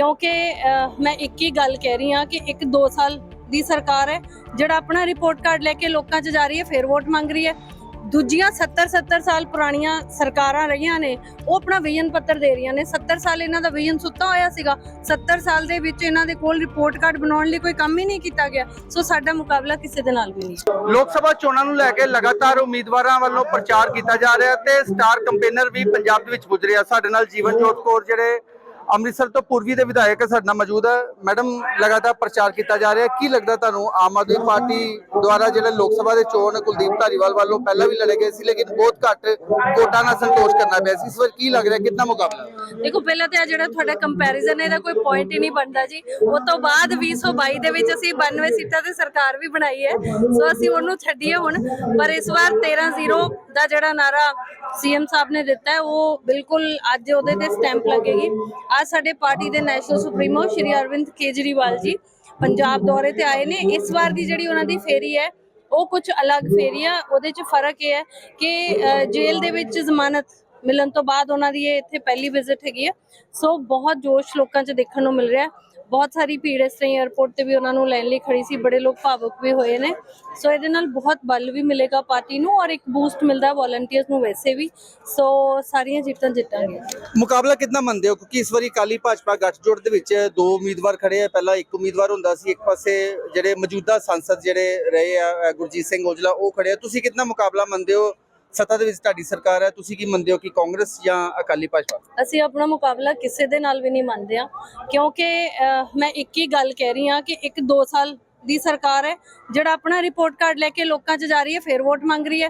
ਕਿਉਂਕਿ ਮੈਂ ਇੱਕ ਹੀ ਗੱਲ ਕਹਿ ਰਹੀ ਹਾਂ ਕਿ ਇੱਕ 2 ਸਾਲ ਦੀ ਸਰਕਾਰ ਹੈ, ਜਿਹੜਾ ਆਪਣਾ ਰਿਪੋਰਟ ਕਾਰਡ ਲੈ ਕੇ ਲੋਕਾਂ 'ਚ ਜਾ ਰਹੀ ਹੈ, ਫਿਰ ਵੋਟ ਮੰਗ ਰਹੀ ਹੈ। ਦੂਜੀਆਂ 70 70 ਸਾਲ ਪੁਰਾਣੀਆਂ ਸਰਕਾਰਾਂ ਰਹੀਆਂ ਨੇ, ਉਹ ਆਪਣਾ ਵਿਜ਼ਨ ਪੱਤਰ ਦੇ ਰਹੀਆਂ ਨੇ। 70 ਸਾਲ ਇਹਨਾਂ ਦਾ ਵਿਜ਼ਨ ਸੁੱਤਾ ਹੋਇਆ ਸੀਗਾ 70 ਸਾਲ ਦੇ ਵਿੱਚ ਇਹਨਾਂ ਦੇ ਕੋਲ ਰਿਪੋਰਟ ਕਾਰਡ ਬਣਾਉਣ ਲਈ ਕੋਈ ਕੰਮ ਹੀ ਨਹੀਂ ਕੀਤਾ ਗਿਆ, ਸੋ ਸਾਡਾ ਮੁਕਾਬਲਾ ਕਿਸੇ ਦੇ ਨਾਲ ਵੀ ਨਹੀਂ। ਲੋਕ ਸਭਾ ਚੋਣਾਂ ਨੂੰ ਲੈ ਕੇ ਲਗਾਤਾਰ ਉਮੀਦਵਾਰਾਂ ਵੱਲੋਂ ਪ੍ਰਚਾਰ ਕੀਤਾ ਜਾ ਰਿਹਾ ਤੇ ਸਟਾਰ ਕੰਪੇਨਰ ਵੀ ਪੰਜਾਬ ਦੇ ਵਿੱਚ ਪੁੱਜ ਸਾਡੇ ਨਾਲ ਜੀਵਨ ਜੋਤ ਕੌਰ, ਜਿਹੜੇ ਅੰਮ੍ਰਿਤਸਰ ਤੋਂ ਪੂਰਬੀ ਦੇ ਵਿਧਾਇਕ ਸਾਡੇ ਨਾਲ ਮੌਜੂਦ ਹੈ। ਮੈਡਮ, ਲਗਾਤਾਰ ਪ੍ਰਚਾਰ ਕੀਤਾ ਜਾ ਰਿਹਾ ਕੀ ਲੱਗਦਾ ਤੁਹਾਨੂੰ ਆਮ ਆਦਮੀ ਪਾਰਟੀ ਦੁਆਰਾ ਜਿਹੜੇ ਲੋਕ ਸਭਾ ਦੇ ਚੋਣ ਕੁਲਦੀਪ ਧਾਰੀਵਾਲ ਵੱਲੋਂ ਪਹਿਲਾਂ ਵੀ ਲੜੇ ਗਏ ਸੀ, ਲੇਕਿਨ ਬਹੁਤ ਘੱਟ ਵੋਟਾਂ ਨਾਲ ਸੰਤੋਸ਼ ਕਰਨਾ ਪਿਆ ਸੀ। ਇਸ ਵਾਰ ਕੀ ਲੱਗ ਰਿਹਾ? ਕਿੰਨਾ ਮੁਕਾਬਲਾ? ਦੇਖੋ, ਪਹਿਲਾਂ ਤੇ ਆ ਜਿਹੜਾ ਤੁਹਾਡਾ ਕੰਪੈਰੀਜ਼ਨ ਹੈ, ਇਹਦਾ ਕੋਈ ਪੁਆਇੰਟ ਹੀ ਨਹੀਂ ਬਣਦਾ ਜੀ। ਉਹ ਤੋਂ ਬਾਅਦ 2022 ਦੇ ਵਿੱਚ ਅਸੀਂ 92 ਸੀਟਾਂ ਤੇ ਸਰਕਾਰ ਵੀ ਬਣਾਈ ਹੈ। ਸੋ ਅਸੀਂ ਉਹਨੂੰ ਛੱਡੀਏ ਹੁਣ। ਪਰ ਇਸ ਵਾਰ 13-0 ਦਾ ਜਿਹੜਾ ਨਾਰਾ ਸੀਐਮ ਸਾਹਿਬ ਨੇ ਦਿੱਤਾ ਹੈ ਉਹ ਬਿਲਕੁਲ ਅੱਜ ਉਹਦੇ ਤੇ ਸਟੈਂਪ ਲੱਗੇਗੀ। ਅੱਜ ਸਾਡੇ ਪਾਰਟੀ ਦੇ ਨੈਸ਼ਨਲ ਸੁਪਰੀਮੋ ਸ਼੍ਰੀ ਅਰਵਿੰਦ ਕੇਜਰੀਵਾਲ ਜੀ ਪੰਜਾਬ ਦੌਰੇ ਤੇ ਆਏ ਨੇ। ਇਸ ਵਾਰ ਦੀ ਜਿਹੜੀ ਉਹਨਾਂ ਦੀ ਫੇਰੀ ਹੈ ਉਹ ਕੁਝ ਅਲੱਗ ਫੇਰੀ ਆ। ਉਹਦੇ ਚ ਫ਼ਰਕ ਇਹ ਹੈ ਕਿ ਅ, ਜੇਲ੍ਹ ਦੇ ਵਿੱਚ ਜ਼ਮਾਨਤ ਮਿਲਣ ਤੋਂ ਬਾਅਦ ਉਹਨਾਂ ਦੀ ਇਹ ਇੱਥੇ ਪਹਿਲੀ ਵਿਜ਼ਿਟ ਹੈਗੀ ਆ ਸੋ ਬਹੁਤ ਜੋਸ਼ ਲੋਕਾਂ 'ਚ ਦੇਖਣ ਨੂੰ ਮਿਲ ਰਿਹਾ ਹੈ। ਬਹੁਤ ਸਾਰੀ ਭੀੜ ਇਸ ਤਰ੍ਹਾਂ 에ਅਰਪੋਰਟ ਤੇ ਵੀ ਉਹਨਾਂ ਨੂੰ ਲੈਣ ਲਈ ਖੜੀ ਸੀ, ਬੜੇ ਲੋਕ ਭਾਵੁਕ ਵੀ ਹੋਏ ਨੇ। ਸੋ ਇਹਦੇ ਨਾਲ ਬਹੁਤ ਬਲ ਵੀ ਮਿਲੇਗਾ ਪਾਰਟੀ ਨੂੰ ਔਰ ਇੱਕ ਬੂਸਟ ਮਿਲਦਾ ਵਾਲੰਟੀਅਰਸ ਨੂੰ ਵੈਸੇ ਵੀ। ਸੋ ਸਾਰੀਆਂ ਜਿੱਤਾਂ ਜਿੱਤਾਂਗੇ। ਮੁਕਾਬਲਾ ਕਿੰਨਾ ਮੰਨਦੇ ਹੋ? ਕਿਉਂਕਿ ਇਸ ਵਾਰੀ ਕਾਲੀ ਭਾਜਪਾ ਗੱਠਜੋੜ ਦੇ ਵਿੱਚ ਦੋ ਉਮੀਦਵਾਰ ਖੜੇ ਆ। ਪਹਿਲਾਂ ਇੱਕ ਉਮੀਦਵਾਰ ਹੁੰਦਾ ਸੀ, ਇੱਕ ਪਾਸੇ ਜਿਹੜੇ ਮੌਜੂਦਾ ਸੰਸਦ ਜਿਹੜੇ ਰਹੇ ਆ ਗੁਰਜੀਤ ਸਿੰਘ ਔਜਲਾ, ਉਹ ਖੜੇ ਆ। ਤੁਸੀਂ ਕਿੰਨਾ ਮੁਕਾਬਲਾ ਮੰਨਦੇ ਹੋ? ਸੱਤਾ ਦੇ ਵਿੱਚ ਤੁਹਾਡੀ ਸਰਕਾਰ ਹੈ, ਤੁਸੀਂ ਕੀ ਮੰਨਦੇ ਹੋ ਕਿ ਕਾਂਗਰਸ ਜਾਂ ਅਕਾਲੀ ਭਾਜਪਾ? ਅਸੀਂ ਆਪਣਾ ਮੁਕਾਬਲਾ ਕਿਸੇ ਦੇ ਨਾਲ ਵੀ ਨਹੀਂ ਮੰਨਦੇ ਆ ਕਿਉਂਕਿ ਮੈਂ ਇੱਕ ਹੀ ਗੱਲ ਕਹਿ ਰਹੀ ਹਾਂ ਕਿ ਇੱਕ 2 ਸਾਲ ਦੀ ਸਰਕਾਰ ਹੈ, ਜਿਹੜਾ ਆਪਣਾ ਰਿਪੋਰਟ ਕਾਰਡ ਲੈ ਕੇ ਲੋਕਾਂ 'ਚ ਜਾ ਰਹੀ ਹੈ, ਫਿਰ ਵੋਟ ਮੰਗ ਰਹੀ ਹੈ।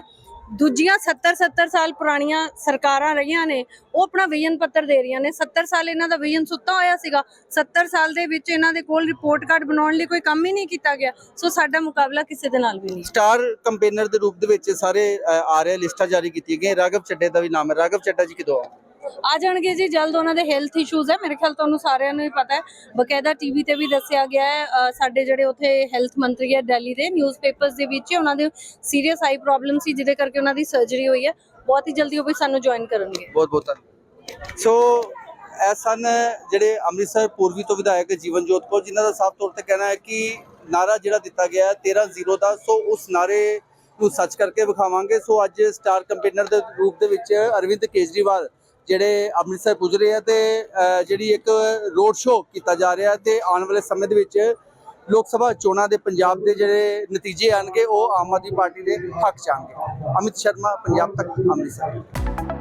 ਦੂਜੀਆਂ 70 70 ਸਾਲ ਪੁਰਾਣੀਆਂ ਸਰਕਾਰਾਂ ਰਹੀਆਂ ਨੇ, ਉਹ ਆਪਣਾ ਵਿਜ਼ਨ ਪੱਤਰ ਦੇ ਰਹੀਆਂ ਨੇ। 70 ਸਾਲ ਇਹਨਾਂ ਦਾ ਵਿਜ਼ਨ ਸੁੱਤਾ ਹੋਇਆ ਸੀਗਾ। 70 ਸਾਲ ਦੇ ਵਿੱਚ ਇਹਨਾਂ ਦੇ ਕੋਲ ਰਿਪੋਰਟ ਕਾਰਡ ਬਣਾਉਣ ਲਈ ਕੋਈ ਕੰਮ ਹੀ ਨਹੀਂ ਕੀਤਾ ਗਿਆ। ਸੋ ਸਾਡਾ ਮੁਕਾਬਲਾ ਕਿਸੇ ਦੇ ਨਾਲ ਵੀ ਨਹੀਂ। ਸਟਾਰ ਕੰਪੇਨਰ ਦੇ ਰੂਪ ਦੇ ਵਿੱਚ ਸਾਰੇ ਆ ਰਹੇ ਲਿਸਟਾਂ ਜਾਰੀ ਕੀਤੀਆਂ ਗਈਆਂ। ਰਾਘਵ ਚੱਡੇ ਦਾ ਵੀ ਨਾਮ ਹੈ। ਰਾਘਵ ਚੱਡਾ ਜੀ ਕਿਦੋਂ ਆ ਆ ਜਾਣਗੇ ਜੀ, ਜਲਦ ਉਹਨਾਂ ਦੇ ਹੈਲਥ ਇਸ਼ੂਜ਼ ਹੈ। ਮੇਰੇ ਖਿਆਲ ਤੁਹਾਨੂੰ ਸਾਰਿਆਂ ਨੂੰ ਹੀ ਪਤਾ ਹੈ। ਬਕਾਇਦਾ ਟੀਵੀ ਤੇ ਵੀ ਦੱਸਿਆ ਗਿਆ ਹੈ। ਸਾਡੇ ਜਿਹੜੇ ਉੱਥੇ ਹੈਲਥ ਮੰਤਰੀ ਹੈ ਦਿੱਲੀ ਦੇ ਨਿਊਜ਼ਪੇਪਰਸ ਦੇ ਵਿੱਚ ਉਹਨਾਂ ਦੇ ਸੀਰੀਅਸ ਆਈ ਪ੍ਰੋਬਲਮ ਸੀ, ਜਿਹਦੇ ਕਰਕੇ ਉਹਨਾਂ ਦੀ ਸਰਜਰੀ ਹੋਈ ਹੈ। ਬਹੁਤ ਹੀ ਜਲਦੀ ਉਹ ਵੀ ਸਾਨੂੰ ਜੁਆਇਨ ਕਰਨਗੇ। ਬਹੁਤ ਬਹੁਤ ਸੋ ਇਹ ਸਨ ਜਿਹੜੇ ਅੰਮ੍ਰਿਤਸਰ ਪੂਰਬੀ ਤੋਂ ਵਿਧਾਇਕ ਜੀਵਨਜੋਤ ਕੌਰ, ਜਿਨ੍ਹਾਂ ਦਾ ਸਾਫ਼ ਤੌਰ ਤੇ ਕਹਿਣਾ ਹੈ ਕਿ ਨਾਰਾ ਜਿਹੜਾ ਦਿੱਤਾ ਗਿਆ ਹੈ 13-0 ਦਾ, ਸੋ ਉਸ ਨਾਰੇ ਨੂੰ ਸੱਚ ਕਰਕੇ ਵਿਖਾਵਾਂਗੇ। ਸੋ ਅੱਜ ਸਟਾਰ ਕੰਪੇਨਰ ਦੇ ਰੂਪ ਦੇ ਵਿੱਚ ਅਰਵਿੰਦ ਕੇਜਰੀਵਾਲ ਜਿਹੜੇ ਅੰਮ੍ਰਿਤਸਰ ਪੁੱਜ ਰਹੇ ਆ ਤੇ ਜਿਹੜੀ ਇੱਕ ਰੋਡ ਸ਼ੋਅ ਕੀਤਾ ਜਾ ਰਿਹਾ ਤੇ ਆਉਣ ਵਾਲੇ ਸਮੇਂ ਦੇ ਵਿੱਚ ਲੋਕ ਸਭਾ ਚੋਣਾਂ ਦੇ ਪੰਜਾਬ ਦੇ ਜਿਹੜੇ ਨਤੀਜੇ ਆਣਗੇ ਉਹ ਆਮ ਆਦਮੀ ਪਾਰਟੀ ਦੇ ਹੱਕ ਚ ਆਣਗੇ ਅਮਿਤ ਸ਼ਰਮਾ, ਪੰਜਾਬ ਤੱਕ, ਅੰਮ੍ਰਿਤਸਰ।